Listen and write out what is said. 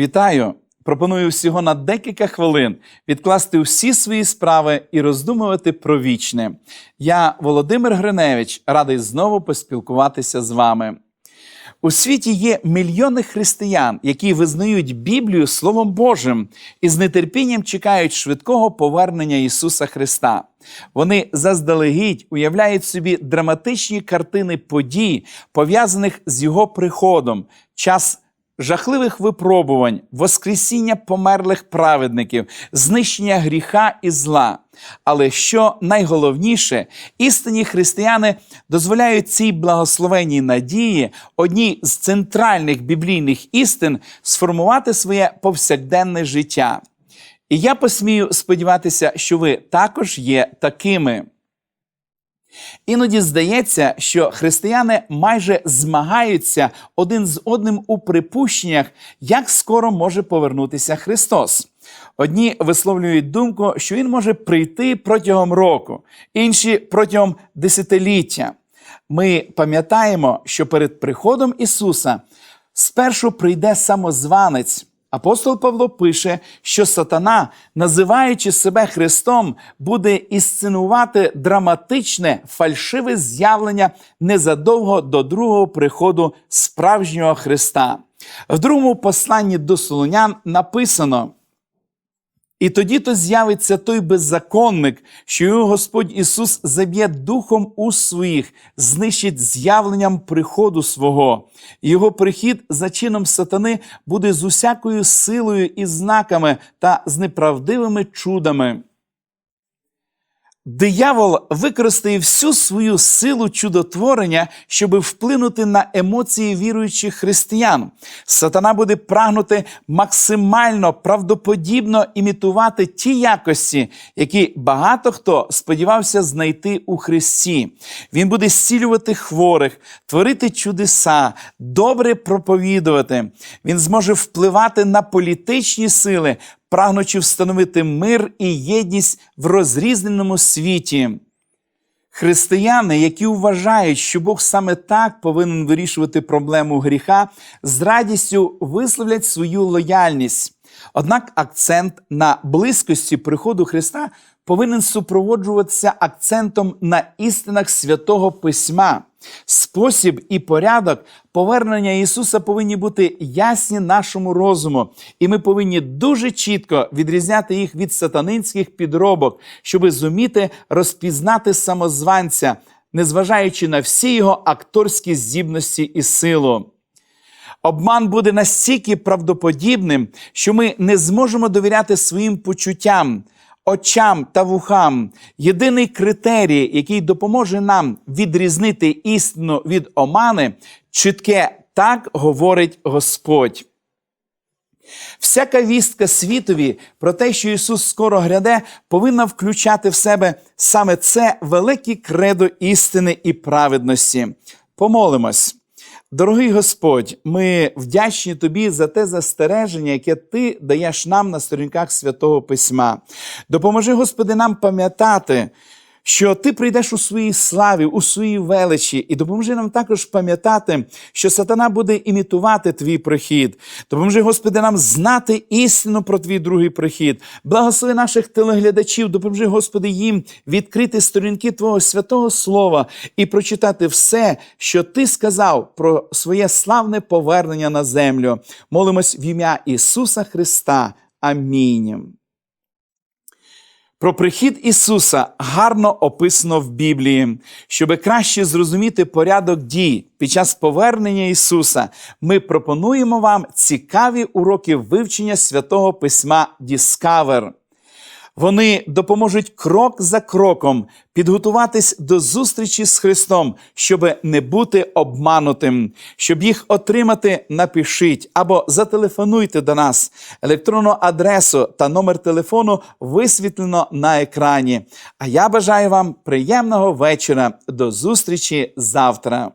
Вітаю! Пропоную всього на декілька хвилин відкласти всі свої справи і роздумувати про вічне. Я, Володимир Гриневич, радий знову поспілкуватися з вами. У світі є мільйони християн, які визнають Біблію Словом Божим і з нетерпінням чекають швидкого повернення Ісуса Христа. Вони заздалегідь уявляють собі драматичні картини подій, пов'язаних з Його приходом, час жахливих випробувань, воскресіння померлих праведників, знищення гріха і зла. Але що найголовніше, істинні християни дозволяють цій благословенній надії, одній з центральних біблійних істин, сформувати своє повсякденне життя. І я посмію сподіватися, що ви також є такими. Іноді здається, що християни майже змагаються один з одним у припущеннях, як скоро може повернутися Христос. Одні висловлюють думку, що Він може прийти протягом року, інші протягом десятиліття. Ми пам'ятаємо, що перед приходом Ісуса спершу прийде самозванець. Апостол Павло пише, що сатана, називаючи себе Христом, буде ісценувати драматичне фальшиве з'явлення незадовго до другого приходу справжнього Христа. В другому посланні до Солонян написано. І тоді то з'явиться той беззаконник, що його Господь Ісус заб'є духом у своїх, знищить з'явленням приходу свого. Його прихід за чином сатани буде з усякою силою і знаками та з неправдивими чудами. Диявол використає всю свою силу чудотворення, щоб вплинути на емоції віруючих християн. Сатана буде прагнути максимально правдоподібно імітувати ті якості, які багато хто сподівався знайти у Христі. Він буде зцілювати хворих, творити чудеса, добре проповідувати. Він зможе впливати на політичні сили, прагнучи встановити мир і єдність в розрізненому світі. Християни, які вважають, що Бог саме так повинен вирішувати проблему гріха, з радістю висловлять свою лояльність. Однак акцент на близькості приходу Христа повинен супроводжуватися акцентом на істинах святого Письма. Спосіб і порядок повернення Ісуса повинні бути ясні нашому розуму, і ми повинні дуже чітко відрізняти їх від сатанинських підробок, щоби зуміти розпізнати самозванця, незважаючи на всі його акторські здібності і силу. Обман буде настільки правдоподібним, що ми не зможемо довіряти своїм почуттям, очам та вухам. Єдиний критерій, який допоможе нам відрізнити істину від омани, чітке так говорить Господь. Всяка вістка світові про те, що Ісус скоро гряде, повинна включати в себе саме це велике кредо істини і праведності. Помолимось. Дорогий Господь, ми вдячні Тобі за те застереження, яке Ти даєш нам на сторінках Святого Письма. Допоможи, Господи, нам пам'ятати, що Ти прийдеш у своїй славі, у своїй величі, і допоможи нам також пам'ятати, що сатана буде імітувати Твій прихід. Допоможи, Господи, нам знати істину про Твій другий прихід. Благослови наших телеглядачів, допоможи, Господи, їм відкрити сторінки Твого святого Слова і прочитати все, що Ти сказав про своє славне повернення на землю. Молимось в ім'я Ісуса Христа. Амінь. Про прихід Ісуса гарно описано в Біблії. Щоби краще зрозуміти порядок дій під час повернення Ісуса, ми пропонуємо вам цікаві уроки вивчення святого письма Discover. Вони допоможуть крок за кроком підготуватись до зустрічі з Христом, щоб не бути обманутим. Щоб їх отримати, напишіть або зателефонуйте до нас. Електронну адресу та номер телефону висвітлено на екрані. А я бажаю вам приємного вечора. До зустрічі завтра.